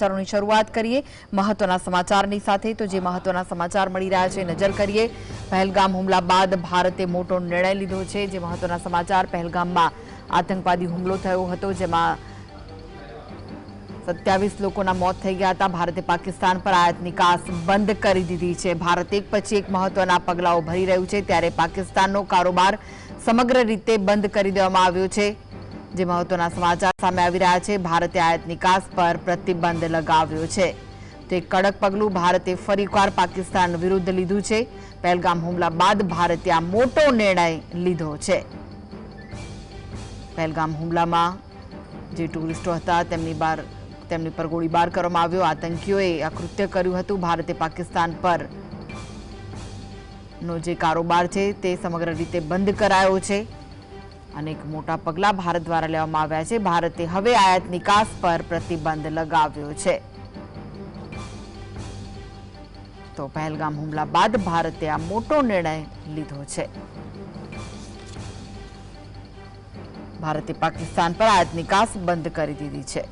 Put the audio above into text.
સમાચારોની શરૂઆત કરીએ. મહત્વના સમાચારની સાથે તો જે મહત્વના સમાચાર મળી રહ્યા છે, નજર કરીએ. પહેલગામ હુમલા બાદ ભારતે મોટો નિર્ણય લીધો છે. જે મહત્વના સમાચાર, પહેલગામમાં આતંકવાદી હુમલો થયો હતો, જેમાં સત્યાવીસ લોકોના મોત થઈ ગયા હતા. ભારતે પાકિસ્તાન પર આયાત નિકાસ બંધ કરી દીધી છે. ભારત એક પછી એક મહત્વના પગલાઓ ભરી રહ્યું છે. ત્યારે પાકિસ્તાનનો કારોબાર સમગ્ર રીતે બંધ કરી દેવામાં આવ્યો છે. જે મહત્વના સમાચાર સામે આવી રહ્યા છે. ભારતે આયાત નિકાસ પર પ્રતિબંધ લગાવ્યો છે. તે કડક પગલું ભારતે ફરીવાર પાકિસ્તાન વિરુદ્ધ લીધું છે. પહેલગામ હુમલા બાદ ભારતે આ મોટો નિર્ણય લીધો છે. પહેલગામ હુમલામાં જે ટુરિસ્ટો હતા તેમની બાર, તેમની પર ગોળીબાર કરવામાં આવ્યો. આતંકીઓએ આ કૃત્ય કર્યું હતું. ભારતે પાકિસ્તાન પર નો જે કારોબાર છે તે સમગ્ર રીતે બંધ કરાયો છે. અનેક મોટા પગલાં ભારત દ્વારા લેવામાં આવ્યા છે. ભારતે હવે આયાત નિકાસ પર પ્રતિબંધ લગાવ્યો છે. તો પહેલગામ હુમલા બાદ ભારતે આ મોટો નિર્ણય લીધો છે. ભારતે પાકિસ્તાન પર આયાત નિકાસ બંધ કરી દીધી છે.